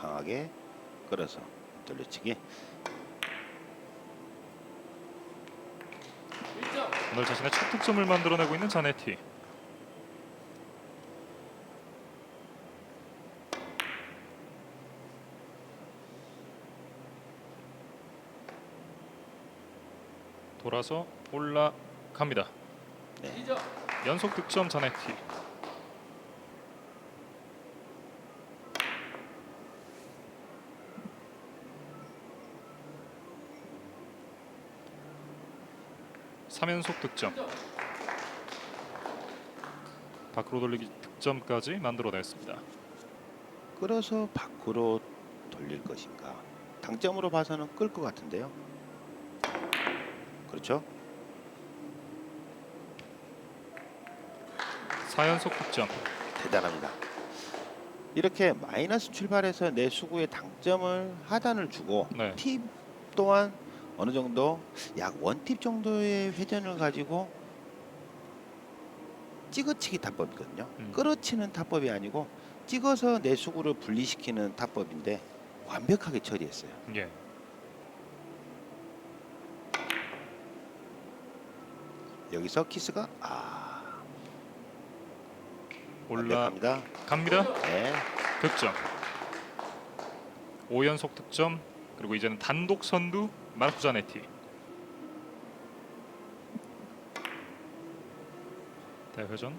강하게 끌어서 돌려치기. 오늘 자신의 첫 득점을 만들어내고 있는 자네티. 돌아서 올라갑니다. 네. 연속 득점 자네티. 삼연속 득점. 밖으로 돌리기 득점까지 만들어냈습니다. 끌어서 밖으로 돌릴 것인가? 당점으로 봐서는 끌 것 같은데요. 그렇죠? 사연속 득점. 대단합니다. 이렇게 마이너스 출발해서 내 수구에 당점을 하단을 주고 네. 팁 또한 어느 정도 약 원팁 정도의 회전을 가지고 찍어치기 타법이거든요. 음. 끌어치는 타법이 아니고 찍어서 내 수구를 분리시키는 타법인데 완벽하게 처리했어요. 예. 여기서 키스가 아 올라갑니다. 완벽합니다. 네. 득점. 5연속 득점. 그리고 이제는 단독 선두 마르코 자네티. 대회전.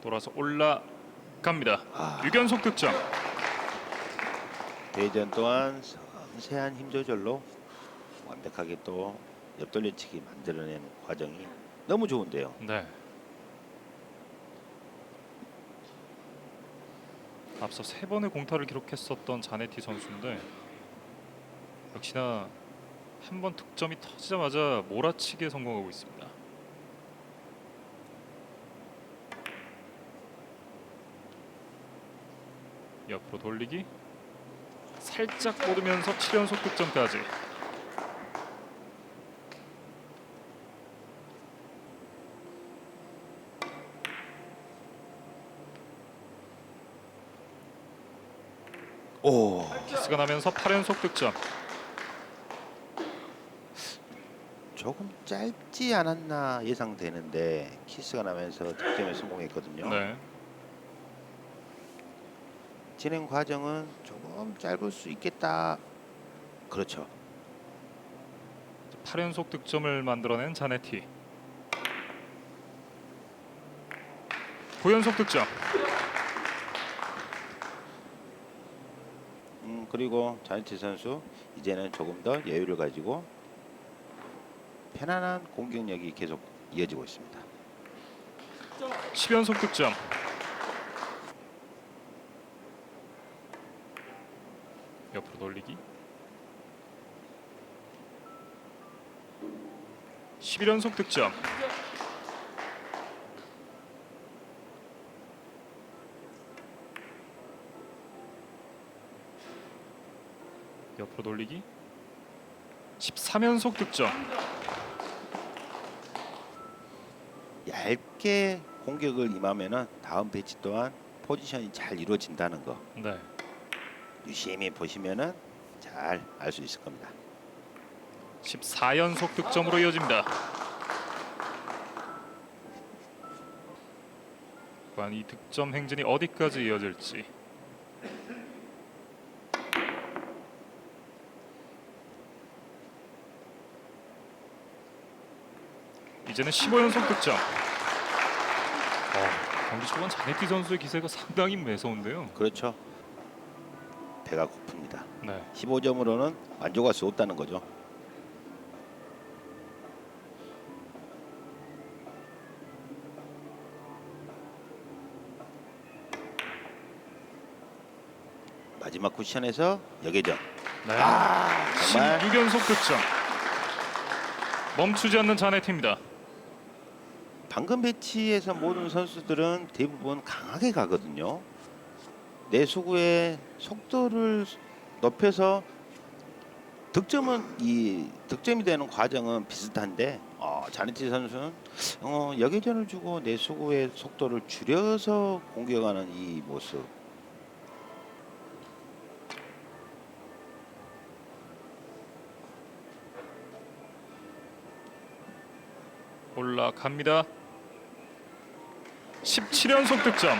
돌아서 올라갑니다. 아. 6연속 득점. 대전 또한 섬세한 힘 조절로 완벽하게 또 옆돌려치기 만들어내는 과정이 너무 좋은데요. 네. 앞서 세 번의 공타를 기록했었던 자네티 선수인데 역시나 한 번 득점이 터지자마자 몰아치기에 성공하고 있습니다. 옆으로 돌리기 살짝 뻗으면서 7연속 득점까지 오, 키스가 나면서 8연속 득점 조금 짧지 않았나 예상되는데 키스가 나면서 득점에 성공했거든요. 네. 진행 과정은 조금 짧을 수 있겠다. 그렇죠. 8연속 득점을 만들어낸 자네티 9연속 득점 그리고 자이트 선수 이제는 조금 더 여유를 가지고 편안한 공격력이 계속 이어지고 있습니다. 10연속 득점. 옆으로 돌리기. 11연속 득점 옆으로 돌리기 13연속 득점 얇게 공격을 임하면은 다음 배치 또한 포지션이 잘 이루어진다는 거 네. 유심히 보시면은 잘 알 수 있을 겁니다. 14연속 득점으로 이어집니다. 과연 이 득점 행진이 어디까지 이어질지. 이제는 15연속 득점. 어, 경기 초반 자네티 선수의 기세가 상당히 매서운데요. 그렇죠. 배가 고픕니다. 네. 15점으로는 만족할 수 없다는 거죠. 마지막 쿠션에서 여계전 네. 정말 16연속 득점. 멈추지 않는 자네티입니다. 방금 배치에서 모든 선수들은 대부분 강하게 가거든요. 내 수구의 속도를 높여서 득점은 이 득점이 되는 과정은 비슷한데 어, 자네티 선수는 어, 여기전을 주고 내수구의 속도를 줄여서 공격하는 이 모습 올라갑니다. 17연속 득점.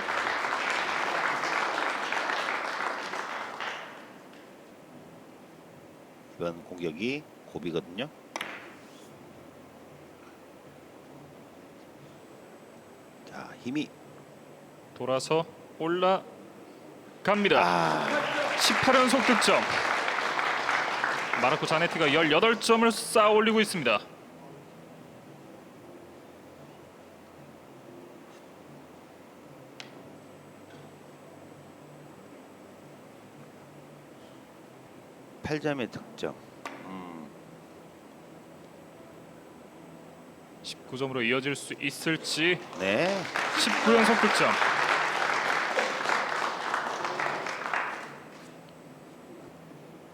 이번 공격이 고비거든요. 자 힘이 돌아서 올라갑니다. 아 18연속 득점. 마르코 자네티가 18점을 쌓아 올리고 있습니다. 팔점의 득점. 음, 19점으로 이어질 수 있을지 네 19연속 득점.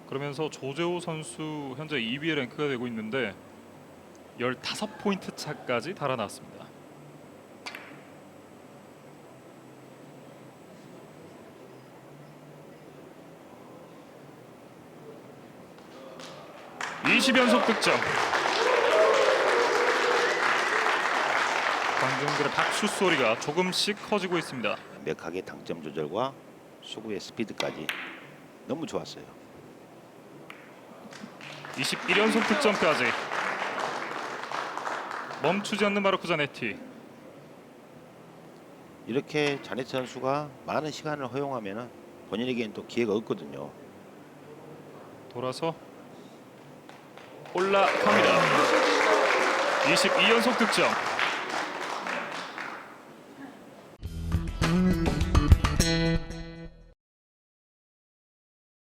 그러면서 조재호 선수 현재 2위에 랭크가 되고 있는데 15포인트 차까지 달아났습니다. (20연속) 득점 관중들의 박수 소리가 조금씩 커지고 있습니다. 완벽하게 당점 조절과 수구의 스피드까지 너무 좋았어요. 21연속 득점까지 멈추지 않는 마르코 자네티 이렇게 자네트 선수가 많은 시간을 허용하면은 본인에게는 또 기회가 없거든요. 돌아서 올라갑니다. 22연속 득점.